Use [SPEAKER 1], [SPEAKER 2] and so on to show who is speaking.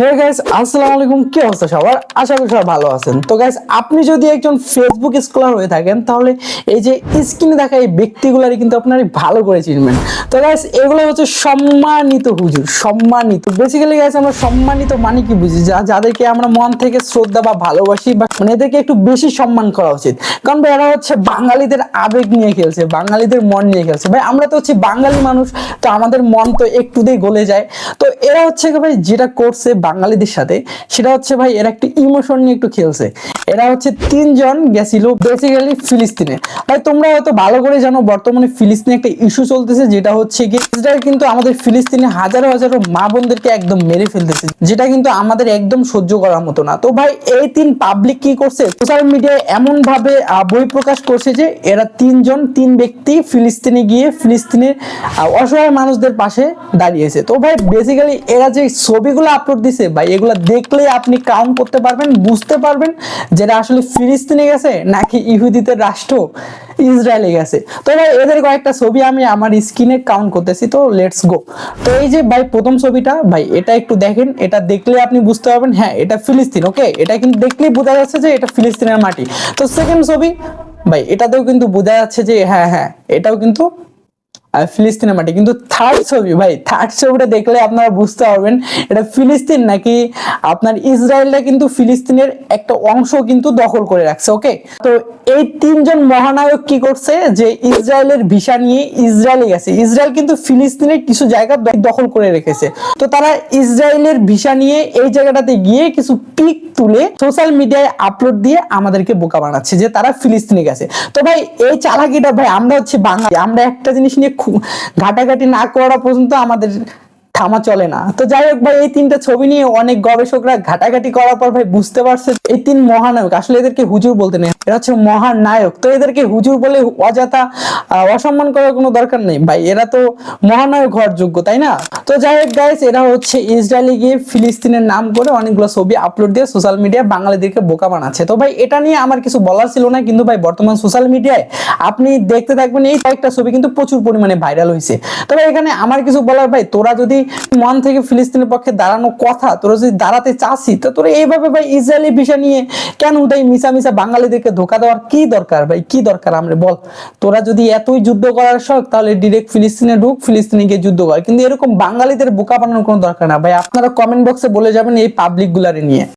[SPEAKER 1] Hey guys আসসালামু আলাইকুম কি অবস্থা সবার? আশা করি সবাই ভালো আছেন। তো গাইস আপনি যদি একজন ফেসবুক স্কলার হয়ে থাকেন, তাহলে এই যে স্ক্রিনে দেখা এই ব্যক্তিগুলারই কিন্তু ভালো করে চিনবেন তো গাইস এগুলো হচ্ছে সম্মানিত হুজুর, সম্মানিত। বেসিক্যালি গাইস আমরা সম্মানিত মানে কি বুঝি? যা, যাদেরকে আমরা মন থেকে শ্রদ্ধা বা ভালোবাসি বা মানে এদেরকে একটু বেশি সম্মান করা উচিত। কারণ ভাই, এরা হচ্ছে বাঙালিদের আবেগ নিয়ে খেলছে, বাঙালিদের মন নিয়ে খেলছে। ভাই, আমরা তো হচ্ছে বাঙালি মানুষ, তো আমাদের মন তো একটুতেই গলে যায়। তো এরা হচ্ছে ভাই, যেটা করছে বাঙালিদের সাথে, সেটা হচ্ছে ভাই এরা একটু ইমোশন নিয়ে একটু খেলছে। এরা হচ্ছে তিনজন গেছিল বেসিক্যালি ফিলিস্তিনে। ভাই, তোমরা হয়তো ভালো করে জানো, বর্তমানে ফিলিস্তিনে একটা ইস্যু চলতেছে, যেটা হচ্ছে কি ইসরায়েল কিন্তু আমাদের ফিলিস্তিনে হাজারো হাজারো মা বোনদেরকে একদম মেরে ফেলতেছে, যেটা কিন্তু আমাদের একদম সহ্য করার মতো না। তো ভাই, এই তিন পাবলিক কি করছে? সোশ্যাল মিডিয়ায় এমন ভাবে বই প্রকাশ করছে যে এরা তিনজন, তিন ব্যক্তি ফিলিস্তিনে গিয়ে ফিলিস্তিনের অসহায় মানুষদের পাশে দাঁড়িয়েছে। তো ভাই বেসিক্যালি এরা যে ছবিগুলো আপলোড দিছে ভাই, এগুলো দেখলে আপনি কাউন্ট করতে পারবেন, বুঝতে পারবেন যেটা আসলে ফিলিস্তিনে গেছে নাকি ইহুদিদের রাষ্ট্র ইসরায়েলে গেছে। তো ভাই, এদের কয়েকটা ছবি আমি আমার স্ক্রিনে কাউন্ট করতেছি, তো লেটস গো তো এই যে ভাই, প্রথম ছবিটা, ভাই, এটা একটু দেখেন, এটা দেখলে আপনি বুঝতে পারবেন হ্যাঁ এটা ফিলিস্তিন ওকে এটা কিন্তু দেখলেই বোঝা যাচ্ছে যে এটা ফিলিস্তিনের মাটি। তো সেকেন্ড ছবি, ভাই, এটাতেও কিন্তু বোঝা যাচ্ছে যে হ্যাঁ হ্যাঁ এটাও কিন্তু আর ফিলিস্তিনের মাটি। কিন্তু থার্ড ছবি, ভাই থার্ড ছবিটা দেখলে আপনারা বুঝতে পারবেন, এটা ফিলিস্তিন নাকি আপনার ইসরায়েলটা কিন্তু ফিলিস্তিনের একটা অংশ কিন্তু দখল করে রাখছে ওকে তো এই তিনজন মহানায়ক কি করছে যে ইসরায়েলের ভিসা নিয়ে ইসরায়েলে গেছে। ইসরায়েল কিন্তু ফিলিস্তিনের কিছু জায়গা দখল করে রেখেছে। তো তারা ইসরায়েলের ভিসা নিয়ে এই জায়গাটাতে গিয়ে কিছু পিক তুলে সোশ্যাল মিডিয়ায় আপলোড দিয়ে আমাদেরকে বোকা বানাচ্ছে যে তারা ফিলিস্তিনে গেছে। তো ভাই, এই চালাকিটা ভাই, আমরা হচ্ছে বাঙালি, আমরা একটা জিনিস নিয়ে ঘাটাঘাটি না করা পর্যন্ত আমাদের থামা চলে না। তো যাই হোক ভাই, এই তিনটা ছবি নিয়ে অনেক গবেষকরা ঘাটাঘাটি করার পর ভাই বুঝতে পারছে এই তিন মহানায়ক, আসলে এদেরকে হুজুর বলতে নেই, এরা হচ্ছে মহানায়ক। তো এদেরকে হুজুর বলে অযথা অসম্মান করার কোনো দরকার নেই ভাই, এরা তো মহানায়ক হওয়ার যোগ্য, তাই না? তো যাই হোক গাইস এরা হচ্ছে ইসরায়েলে গিয়ে ফিলিস্তিনের নাম করে অনেকগুলো ছবি আপলোড দিয়ে সোশ্যাল মিডিয়ায় বাঙালিদেরকে বোকা বানাচ্ছে। তো ভাই, এটা নিয়ে আমার কিছু বলার ছিল না, কিন্তু ভাই বর্তমান সোশ্যাল মিডিয়ায় আপনি দেখতে থাকবেন, এই কয়েকটা ছবি কিন্তু প্রচুর পরিমাণে ভাইরাল হয়েছে তবে এখানে আমার কিছু বলার ভাই, তোরা যদি মন থেকে ফিলিস্তিনের পক্ষে দাঁড়ানো কথা, তোরা যদি দাঁড়াতে চাসি, তো তোরা এইভাবে ভাই ইসরায়েলি ভিসা নিয়ে কেন উদয় মিশা মিশা বাঙালিদেরকে ধোকা দেওয়ার কি দরকার ভাই? কি দরকার আমরা বল? তোরা যদি এতই যুদ্ধ করার শখ, তাহলে ডিরেক্ট ফিলিস্তিনে ঢুক, ফিলিস্তিনে গিয়ে যুদ্ধ কর। কিন্তু এরকম বাঙালিদের বোকা বানানোর কোনো দরকার না ভাই। আপনারা কমেন্ট বক্সে বলে যাবেন এই পাবলিকগুলারে নিয়ে।